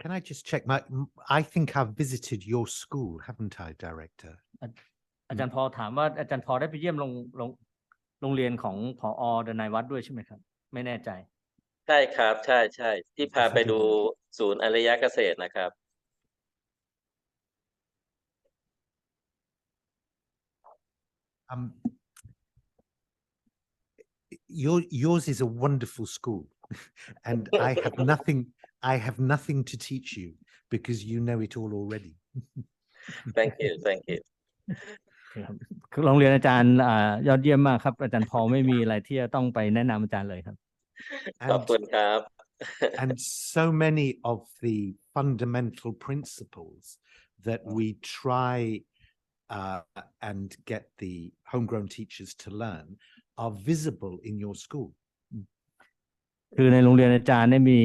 Can I just check my, m- I think I've visited your school, haven't I, Director? อาจารย์พอถามว่าอาจารย์พอได้ไปเยี่ยมโรงโรงโรงเรียนของผอดนายวัดด้วยใช่ไหมครับ ไม่แน่ใจ ใช่ครับ ใช่ใช่ที่พาไปดูศูนย์อารยะเกษตรนะครับ Um, your, yours is a wonderful school and I have nothing, I have nothing to teach you because you know it all already. thank you thank you ครับคือโรงเรียนอาจารย์อ่ายอดเยี่ยมมากครับ อาจารย์พอไม่มีอะไรที่จะต้องไปแนะนำอาจารย์เลยครับ ขอบ And คุณครับ and so many of the fundamental principles that we try uh, and get the homegrown teachers to learn are visible in your school. คือในโรงเรียนอาจารย์เนี่ยมี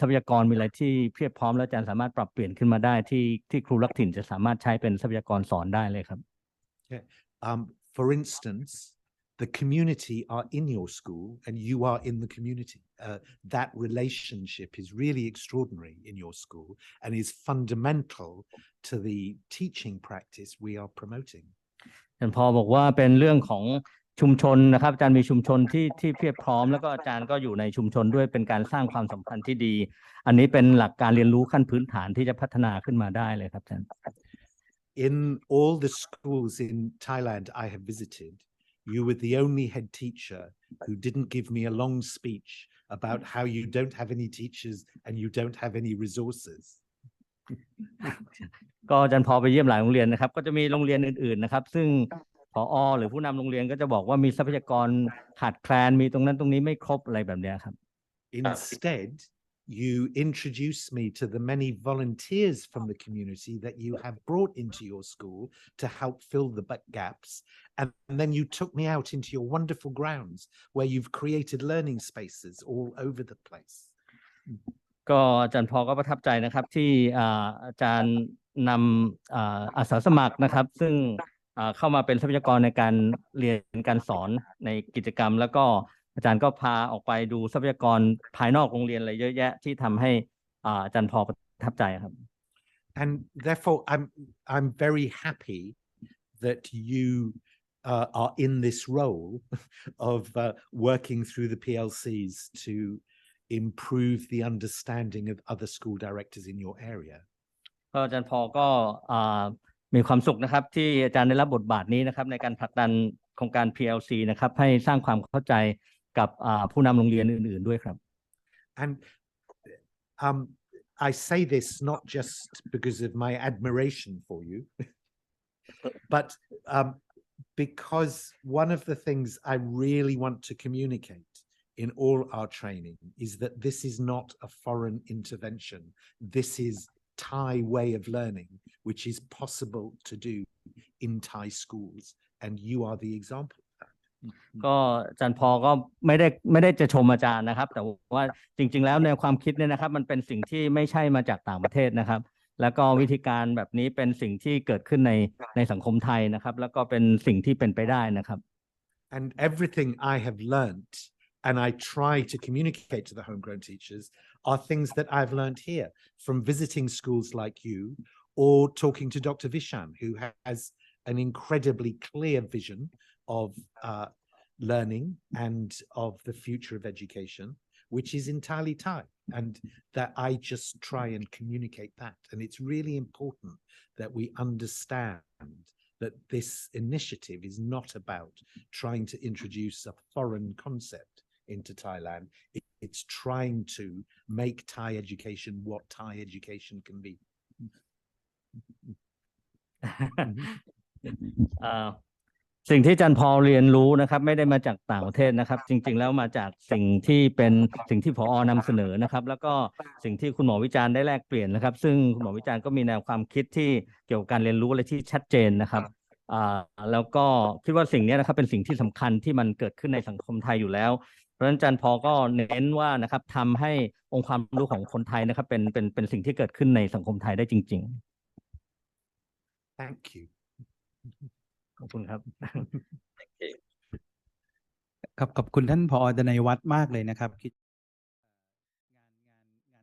ทรัพยากรมีอะไรที่เพียบพร้อมแล้วอาจารย์สามารถปรับเปลี่ยนขึ้นมาได้ที่ที่ครูรักถิ่นจะสามารถใช้เป็นทรัพยากรสอนได้เลยครับ Um, for instance, the community are in your school and you are in the community. Uh, that relationship is really extraordinary in your school and is fundamental to the teaching practice we are promoting. อาจารย์พอบอกว่าเป็นเรื่องของ ชุมชนนะครับ อาจารย์มีชุมชนที่ที่เพียบพร้อมแล้วก็อาจารย์ก็อยู่ในชุมชนด้วยเป็นการสร้างความสัมพันธ์ที่ดี อันนี้เป็นหลักการเรียนรู้ขั้นพื้นฐานที่จะพัฒนาขึ้นมาได้เลยครับอาจารย์ In all the schools in Thailand I have visited, you were the only head teacher who didn't give me a long speech about how you don't have any teachers and you don't have any resources. ก็อาจารย์พอไปเยี่ยมหลายโรงเรียนนะครับ ก็จะมีโรงเรียนอื่นๆนะครับ ซึ่ง ผอหรือผู้นำโรงเรียนก็จะบอกว่ามีทรัพยากรขาดแคลนมีตรงนั้นตรงนี้ไม่ครบอะไรแบบเนี้ยครับ Instead, you introduced me to the many volunteers from the community that you have brought into your school to help fill the bu- gaps. And then you took me out into your wonderful grounds where you've created learning spaces all over the place. ก็อาจารย์พอก็ประทับใจนะครับที่อ่าอาจารย์นำอ่าอาสาสมัครนะครับ ซึ่งอ่า เข้ามาเป็นทรัพยากรในการเรียนการสอนในกิจกรรม แล้วก็อาจารย์ก็พาออกไปดูทรัพยากรภายนอกโรงเรียนอะไรเยอะแยะที่ทำให้อ่าอาจารย์พอประทับใจครับ And therefore, I'm I'm very happy that you uh, are in this role of uh, working through the PLCs to improve the understanding of other school directors in your area. ก็อาจารย์พอก็อ่า มีความสุขนะครับ ที่อาจารย์ได้รับบทบาทนี้นะครับ ในการผลักดันโครงการ PLC นะครับ ให้สร้างความเข้าใจกับผู้นำโรงเรียนอื่น ๆด้วยครับ And um, I say this not just because of my admiration for you, but um, because one of the things I really want to communicate in all our training is that this is not a foreign intervention. This is Thai way of learning, which is possible to do in Thai schools. And you are the example. of that. ก็อาจารย์พอก็ไม่ได้ไม่ได้จะชมอาจารย์นะครับ แต่ว่าจริง ๆ แล้วในความคิดเนี่ยนะครับ มันเป็นสิ่งที่ไม่ใช่มาจากต่างประเทศนะครับ แล้วก็วิธีการแบบนี้เป็นสิ่งที่เกิดขึ้นในในสังคมไทยนะครับ แล้วก็เป็นสิ่งที่เป็นไปได้นะครับ And everything I have learnt and I try to communicate to the homegrown teachers are things that I've learned here from visiting schools like you or talking to Dr. Vishan, who has an incredibly clear vision of uh, learning and of the future of education, which is entirely Thai. And that I just try and communicate that. And it's really important that we understand that this initiative is not about trying to introduce a foreign concept into Thailand. It- it's trying to make Thai education what Thai education can be. สิ่งที่อาจารย์พอเรียนรู้นะครับ ไม่ได้มาจากต่างประเทศนะครับ จริง ๆ แล้วมาจากสิ่งที่เป็นสิ่งที่ผอนำเสนอนะครับ แล้วก็สิ่งที่คุณหมอวิจารณ์ได้แลกเปลี่ยนนะครับ ซึ่งคุณหมอวิจารณ์ก็มีแนวความคิดที่เกี่ยวกับการเรียนรู้อะไรที่ชัดเจนนะครับอ่าแล้วก็คิดว่าสิ่งนี้นะครับเป็นสิ่งที่สำคัญที่มันเกิดขึ้นในสังคมไทยอยู่แล้ว เพราะฉะนั้นอาจารย์พอก็เน้นว่านะครับทำให้องค์ความรู้ของคนไทยนะครับ เป็นเป็นเป็นสิ่งที่เกิดขึ้นในสังคมไทยได้จริง Thank you. ๆขอบคุณครับ ครับขอบคุณท่านผอดนัยวัฒน์มากเลยนะครับ